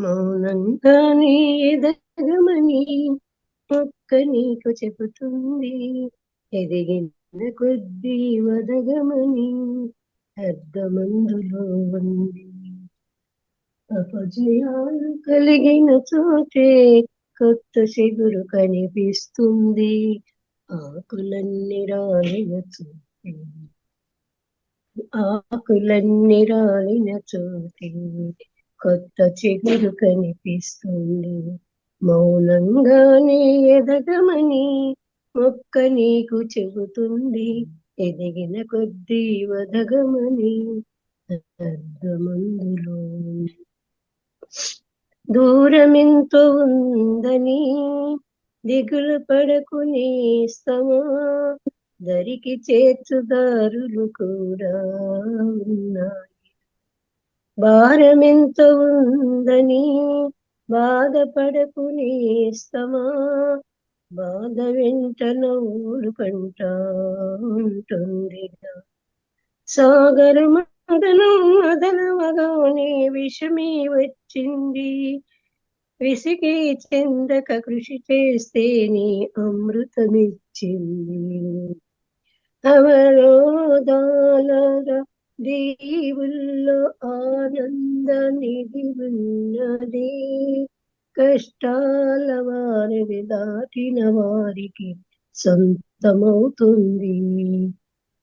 మౌనంగానే ఎదగమని ఒక్క నీకు చెబుతుంది. ఎదిగిన కొద్దీ వదగమని అర్ధమందులో ఉంది. అపజయాలు కలిగిన చోటే కొత్త చిగురు కనిపిస్తుంది. ఆకులన్నీ రాలిన చోటే. ఆకులన్నీ రాలిన చోటే. కొత్త చిగురు కనిపిస్తుంది. మౌనంగానే ఎదగమని మొక్క నీకు చెబుతుంది. ఎదిగిన కొద్దీ వదగమని అర్ధమందులో దూరమెంతో ఉందని దిగులు పడకు నేస్తమా దరికి చేర్చుదారులు కూడా ఉన్నాయి భారమెంత ఉందని బాధపడకు నేస్తమా బాధ వెంట నవ్వులు కంటా ఉంటుంది సాగర మదనం మదనవగానే విషమే వచ్చింది. విసిగి చెందక కృషి చేస్తే నీ అమృతమిచ్చింది. అవరోధాల దీవుల్లో ఆనంద నిధి ఉన్నది కష్టాల వారిని దాటిన వారికి సొంతమవుతుంది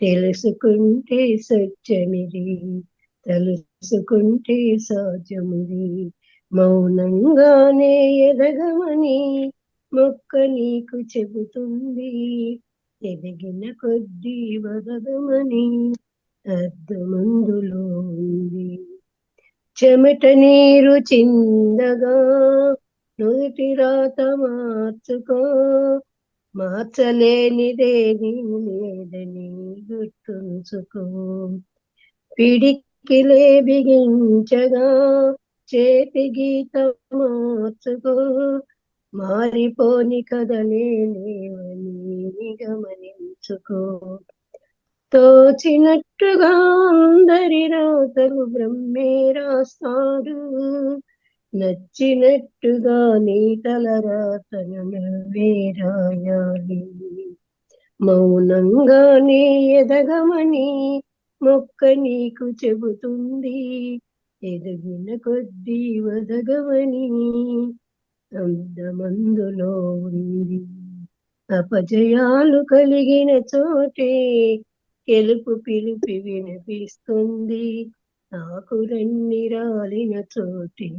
తెలుసుకుంటే సత్యమిది తెలుసుకుంటే సాధ్యముది మౌనంగానే ఎదగమని మొక్క నీకు చెబుతుంది ఎదిగిన కొద్దీ వదగమని అర్ధమందులో ఉంది. చెమట నీరు చిందగా నుదుటి రాత మార్చుకో. మార్చలేనిదేది లేదని గుర్తుంచుకో పిడికిలే బిగించగా చేతి గీత మార్చుకో. మారిపోని కదలే లేవని గమనించుకో తోచినట్టుగా అందరి రాతలు బ్రహ్మే రాస్తాడు. నచ్చినట్టుగా నీ తల రాతను నువ్వే రాయాలి. మౌనంగానే ఎదగమని మొక్క నీకు చెబుతుంది. ఎదిగిన కొద్దీ వదగమని అందమందులో ఉంది. అపజయాలు కలిగిన చోటే గెలుపు పిలిపి వినిపిస్తుంది. ఆకులన్నీ రాలిన చోటే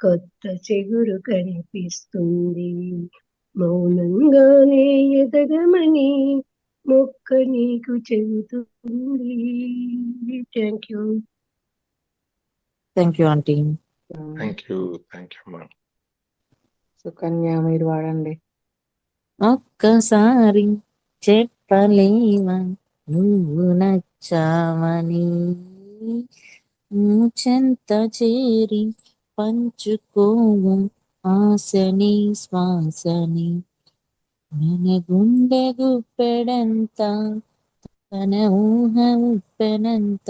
కొత్త చిగురు కనిపిస్తుంది. మౌనంగానే ఎదగమని మొక్క నీకు చెబుతుంది. Thank you thank you aunty thank you thank you అమ్మా సుకన్య మీరు వాడండి. ఒక్కసారి చెప్పలేవా నువ్వు నచ్చావని చెంత చేరి పంచుకోవు ఆశని శ్వాసని. మన గుండె గుప్పెడంత తన ఊహ ఉప్పెనంత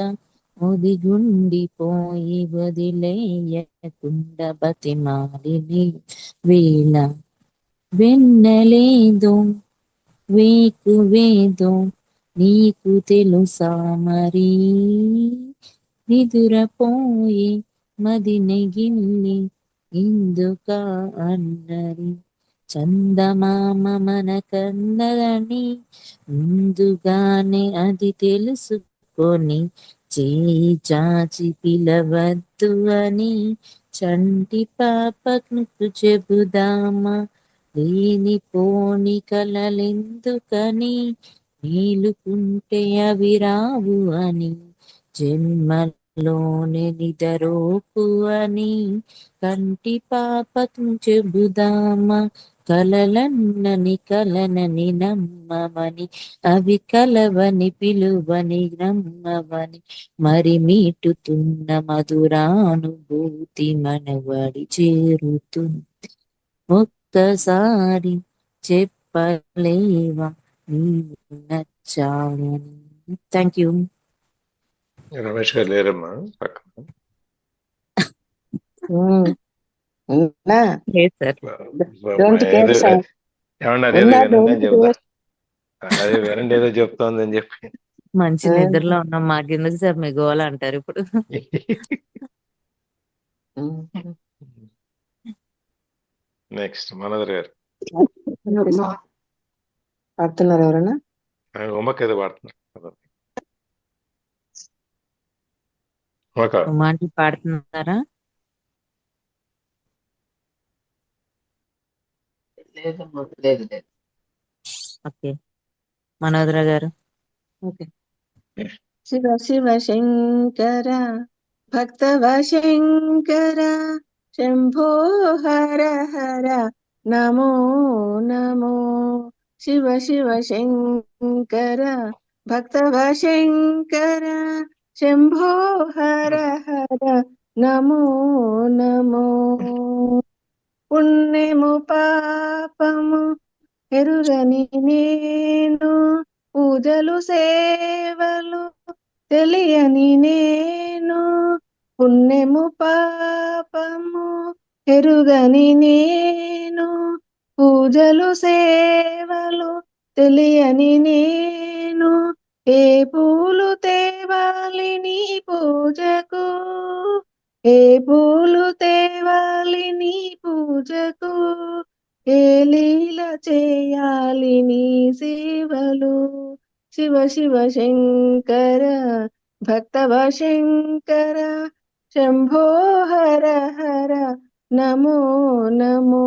ఒదిగుండిపోయి వదిలేయకుండా బతిమాలిని వేళ. వెన్నలేదో వేకు వేదో నీకు తెలుసా మరి? నిదురపోయి మది నెగిల్లి ఇందుక అన్నరి చందమామ మన కన్నదని ముందుగానే అది తెలుసుకొని చేయి చాచి పిలవద్దు అని చంటి పాపకు చెబుదామా? లేని పోని కలలెందుకని మేలుకుంటే అవి రావు అని జన్మలోనే నిదరోపు అని కంటి పాపకం చెబుదామా? కలలన్నని కలనని నమ్మమని అవి కలవని పిలువని నమ్మవని మరి మీటుతున్న మధురానుభూతి మనవడి చేరుతుంది. ఒక్కసారి చెప్పలేవా? థ్యాంక్ యూ రమేష్ గారు లేరమ్మా పక్కన. ఏదో- అని. అదే వినండి ఏదో చెప్తోందని చెప్పి. మంచి. నిద్రలో ఉన్నాం మాకెందుకు సార్ మీ గోల అంటారు ఇప్పుడు. నెక్స్ట్ మనోదర్ గారు. పాడుతున్నారు ఉమ్మకి ఏదో పాడుతున్నారు. ఉమాంటి పాడుతున్నారా? లేదమ్మా లేదు లేదు ఓకే. మనోదర గారు. ఓకే. శివ శివ శంకర భక్తవ శంకర శంభో హర హర నమో నమో. శివ శివ శంకర భక్తవ శంకర శంభో హర హర నమో నమో. పుణ్యము పాపము ఎరుగని నేను పూజలు సేవలు తెలియని నేను పుణ్యము పాపము ఎరుగని నేను పూజలు సేవలు తెలియని నేను ఏ పూలు తేవాలి నీ పూజకు? ఏ పూలు తేవాలి నీ పూజకు? ఏ లీల చేయాలి నీ సేవలు? శివ శివ శంకర భక్తవ శంకర శంభో హర హర నమో నమో.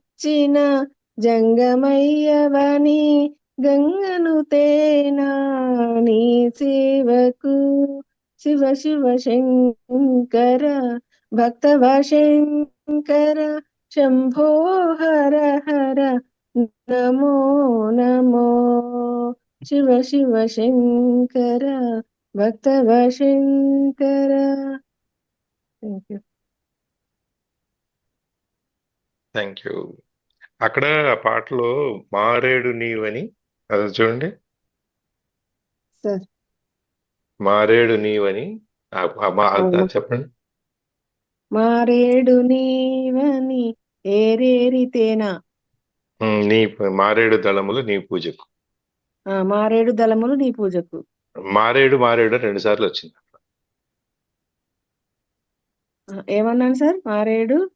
జంగమయ్యవని గంగను తేనా నీ సేవకు. శివ శివ శంకర భక్తవ శంకర శంభో హర హర నమో నమో. Shiva Shiva Shankara భక్తవ Shankara. Thank you thank you అక్కడ ఆ పాటలో మారేడు నీవని అది చూడండి. సార్. మారేడు నీవని ఆ- ఆ మా- అది అవును. చెప్పండి. మారేడు నీవని ఏరేరితేనా? ఉమ్, నీ మారేడు దళములు నీ పూజకు. ఆ, మారేడు దళములు నీ పూజకు. మారేడు మారేడు రెండు సార్లు వచ్చింది. ఆ, ఏమన్నాను సార్? మారేడు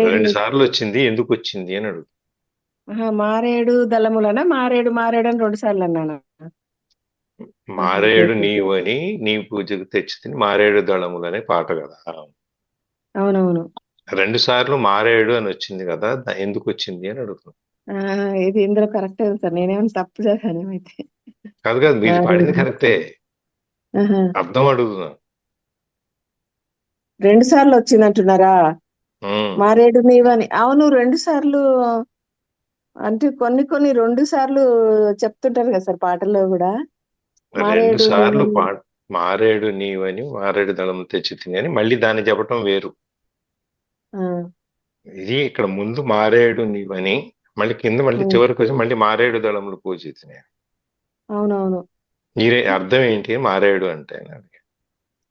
రెండు సార్లు వచ్చింది ఎందుకు వచ్చింది అని అడుగు మారేడు దళములనా? మారేడు మారేడు అని రెండు సార్లు అన్నాను? మారేడు ఓకే. నీవని నీ పూజకు తెచ్చి మారేడు దళములు అనే పాట కదా. అవునవును. రెండు సార్లు మారేడు అని వచ్చింది కదా ఎందుకు వచ్చింది అని అడుగుతున్నాను ఇది ఇందులో కరెక్ట్ సార్. నేనేమైనా తప్పు చేశాను ఏమైతే కాదు కాదు మీరు. పాడింది కరెక్టే. అర్థం అడుగుతున్నా. రెండు సార్లు వచ్చిందంటున్నారా? ఉమ్, మారేడు నీవని. అవును రెండు సార్లు అంటే కొన్ని కొన్ని రెండు సార్లు చెప్తుంటారు కదా సార్ పాటల్లో కూడా. రెండు మారేడు సార్లు మారేడు నీవని మారేడు దళం తెచ్చి తిని అని మళ్ళీ దాన్ని చెప్పటం వేరు. ఇది ఇక్కడ ముందు మారేడు నీవని మళ్ళీ కింద మళ్ళీ. చివరికి వచ్చి మళ్ళీ మారేడు దళములు పూజ అవునవును. మీరే అర్థం ఏంటి మారేడు అంటే.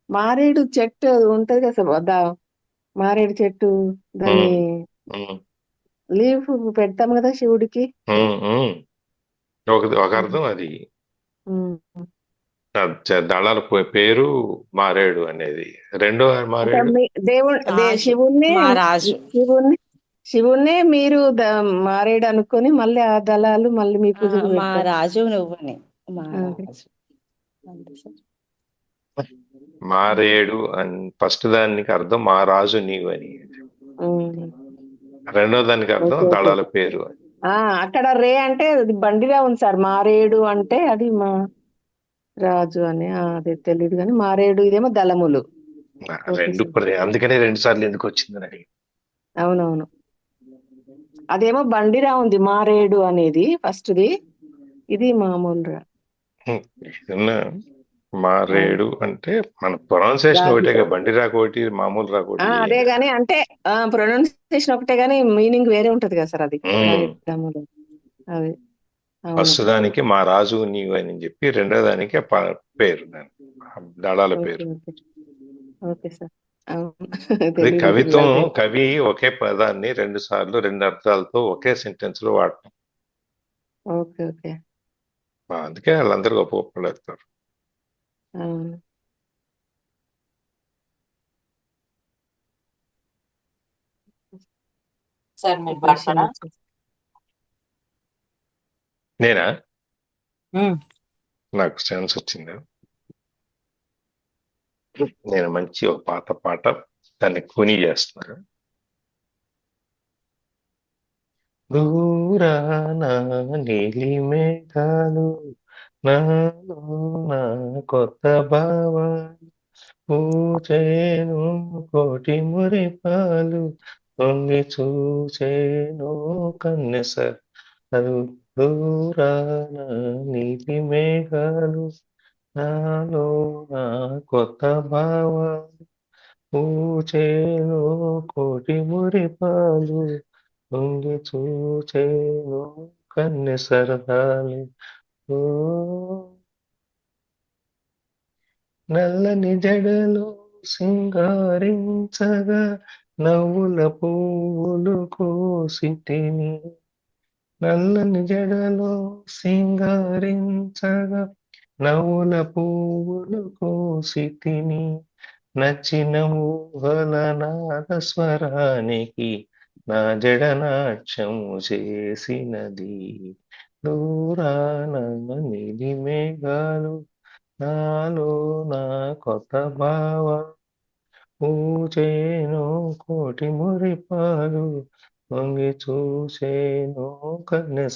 మారేడు చెట్టు ఉంటది కదా మారేడు చెట్టు దాన్ని ఉమ్, లీఫ్ పెడతాం కదా శివుడికి. ఒక ఒక అర్థం అది. దళాల పేరు మారేడు అనేది. రెండో మారేడు. దేవుడు. శివుణ్ణి మా రాజు. శివుణ్ణి శివుణ్ణే మీరు మారేడు అనుకొని మళ్ళీ ఆ దళాలు మళ్ళీ మీ పెడతారు. రాజు నువ్వని. మా. రాజు. మారేడు అని ఫస్ట్ దానికి అర్థం మా రాజు నీవు అని. రెండో దానికి అర్థం. దళాల పేరు అని. ఆ అక్కడ రే అంటే అది బండిరా ఉంది సార్. మారేడు అంటే అది మా రాజు అని. అది తెలియదు కానీ మారేడు ఇదేమో దళములు. రెండు అందుకనే రెండు సార్లు ఎందుకు వచ్చిందని అడిగి అవునవును. అదేమో బండిరా ఉంది మారేడు అనేది ఫస్ట్ ది ఇది మామూలుగా. ఏదన్నా మారేడు అంటే మన ప్రొనౌన్సియేషన్ ఒకటే బండి రాకు ఒకటి మామూలు రాకు ఆ, ఒకటి. అదే గాని అంటే ప్రొనౌన్సియేషన్ ఒకటే గాని మీనింగ్ వేరే ఉంటది కదా సార్ అది. అదే. దానికి మా రాజు నీవు అని చెప్పి రెండో దానికి పేరు దళాల పేరు. ఓకే. సార్. కవిత్వం కవి ఒకే పదాన్ని రెండు సార్లు రెండు అర్థాలతో ఒకే సెంటెన్స్లో వాడటం. Okay okay. అందుకే వాళ్ళందరూ గొప్ప గొప్పలు సార్ మీరు పాడతారా నేనా? నాకు ఛాన్స్ వచ్చిందా? నేను మంచి ఒక పాత పాట దాన్ని కొని చేస్తున్నారు దూరాన నీలి మేఘాలు నాలో నా కొత్త భావాలు పూచేను కోటి మురిపాలు తొంగి చూచేను కన్నెసర్ అది దూరాన నీలి మేఘాలు నాలో నా కొత్త భావాలు పూచేను కోటి మురిపాలు తొంగి చూచేను కన్నె సరదాలు నల్లని జడలు సింగారించగా నవ్వుల పువ్వులు కోసిటిని. నల్లని జడలో సింగారించగా నవ్వుల పువ్వులు కోసితిని నచ్చిన ఊహల నాదస్వరానికి నా జడనాట్యము చేసినది. దూరాన నిధి మేఘాలు నాలో నా కొత్త భావ. పూచేను కోటి మురిపాలు వంగి చూసేను కన్నె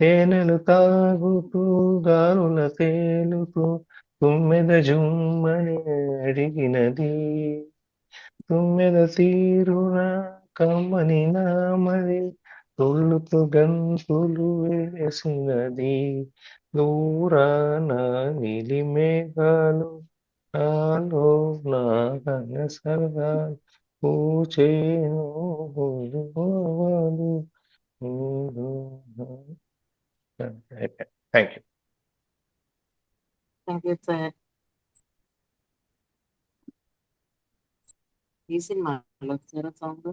తేనెలు తాగుతూ గాలుల తేలుతూ తుమ్మెద జుమ్మని అడిగినది. తుమ్మెద తీరున కమ్మని నామది తుళ్ళుతూ గంతులు వేసినది దూరాన నీలి మేఘాలు నాలో నా కన్న సరదా పూచేను thank you. Thank you sir. ఈ సినిమాలో సార్ సాంగ్?